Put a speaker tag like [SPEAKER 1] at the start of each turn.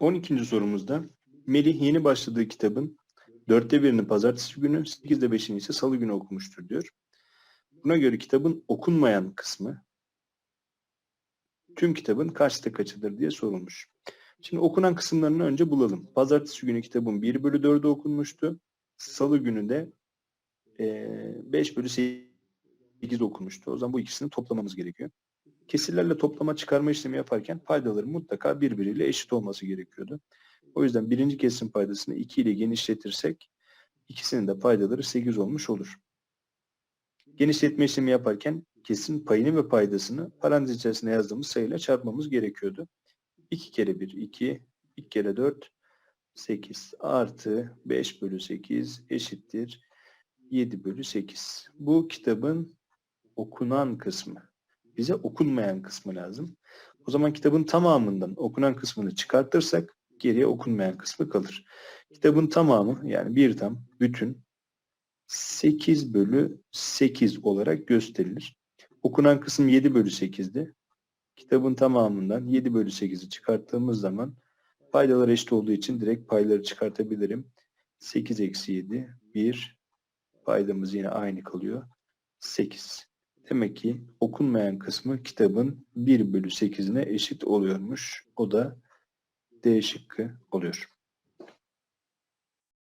[SPEAKER 1] 12. sorumuzda Melih yeni başladığı kitabın dörtte birini pazartesi günü, sekizde beşini ise salı günü okumuştur diyor. Buna göre kitabın okunmayan kısmı tüm kitabın kaçta kaçıdır diye sorulmuş. Şimdi okunan kısımlarını önce bulalım. Pazartesi günü kitabın 1 bölü 4'ü okunmuştu. Salı günü de eee, 5 bölü 8 okunmuştu. O zaman bu ikisini toplamamız gerekiyor. Kesirlerle toplama çıkarma işlemi yaparken paydaların mutlaka birbiriyle eşit olması gerekiyordu. O yüzden birinci kesim paydasını 2 ile genişletirsek ikisinin de paydaları 8 olmuş olur. Genişletme işlemi yaparken kesin payını ve paydasını parantez içerisinde yazdığımız sayıyla çarpmamız gerekiyordu. 2 kere 1 2, 2 kere 4 8 artı 5 bölü 8 eşittir 7 bölü 8. Bu kitabın okunan kısmı. Bize okunmayan kısmı lazım. O zaman kitabın tamamından okunan kısmını çıkartırsak geriye okunmayan kısmı kalır. Kitabın tamamı yani bir tam bütün 8 bölü 8 olarak gösterilir. Okunan kısım 7 bölü 8'di. Kitabın tamamından 7 bölü 8'i çıkarttığımız zaman paydalar eşit olduğu için direkt payları çıkartabilirim. 8 eksi 7 1 paydamız yine aynı kalıyor. 8. Demek ki okunmayan kısmı kitabın 1 bölü 8'ine eşit oluyormuş. O da D şıkkı oluyor.